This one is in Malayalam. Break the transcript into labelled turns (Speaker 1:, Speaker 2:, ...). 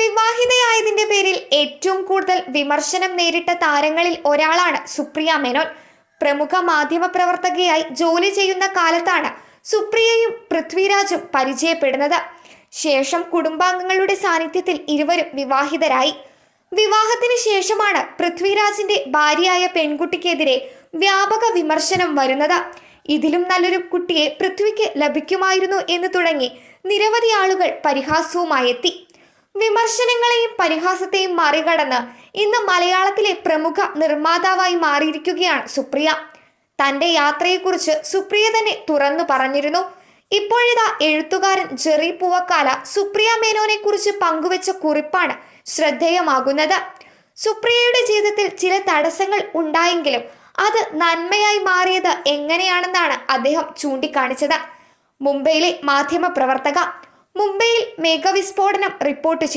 Speaker 1: വിവാഹിതയായതിന്റെ പേരിൽ ഏറ്റവും കൂടുതൽ വിമർശനം നേരിട്ട താരങ്ങളിൽ ഒരാളാണ് സുപ്രിയ മേനോൻ. പ്രമുഖ മാധ്യമ പ്രവർത്തകയായി ജോലി ചെയ്യുന്ന കാലത്താണ് സുപ്രിയയും പൃഥ്വിരാജും പരിചയപ്പെടുന്നത്. ശേഷം കുടുംബാംഗങ്ങളുടെ സാന്നിധ്യത്തിൽ ഇരുവരും വിവാഹിതരായി. വിവാഹത്തിന് ശേഷമാണ് പൃഥ്വിരാജിന്റെ ഭാര്യയായ പെൺകുട്ടിക്കെതിരെ വ്യാപക വിമർശനം വരുന്നത്. ഇതിലും നല്ലൊരു കുട്ടിയെ പൃഥ്വിക്ക് ലഭിക്കുമായിരുന്നു എന്ന് തുടങ്ങി നിരവധി ആളുകൾ പരിഹാസവുമായി എത്തി വിമർശനങ്ങളെയും പരിഹാസത്തെയും മറികടന്ന് ഇന്ന് മലയാളത്തിലെ പ്രമുഖ നിർമ്മാതാവായി മാറിയിരിക്കുകയാണ് സുപ്രിയ. തന്റെ യാത്രയെക്കുറിച്ച് സുപ്രിയ തന്നെ തുറന്നു പറഞ്ഞിരുന്നു. ഇപ്പോഴിതാ എഴുത്തുകാരൻ ജെറി പൂവക്കാല സുപ്രിയ മേനോനെ കുറിച്ച് പങ്കുവച്ച കുറിപ്പാണ് ശ്രദ്ധേയമാകുന്നത്. സുപ്രിയയുടെ ജീവിതത്തിൽ ചില തടസ്സങ്ങൾ ഉണ്ടായെങ്കിലും അത് നന്മയായി മാറിയത് എങ്ങനെയാണെന്നാണ് അദ്ദേഹം ചൂണ്ടിക്കാണിച്ചത്. മുംബൈയിലെ മാധ്യമ പ്രവർത്തക മുംബൈയിൽ മേഘവിസ്ഫോടനം റിപ്പോർട്ട്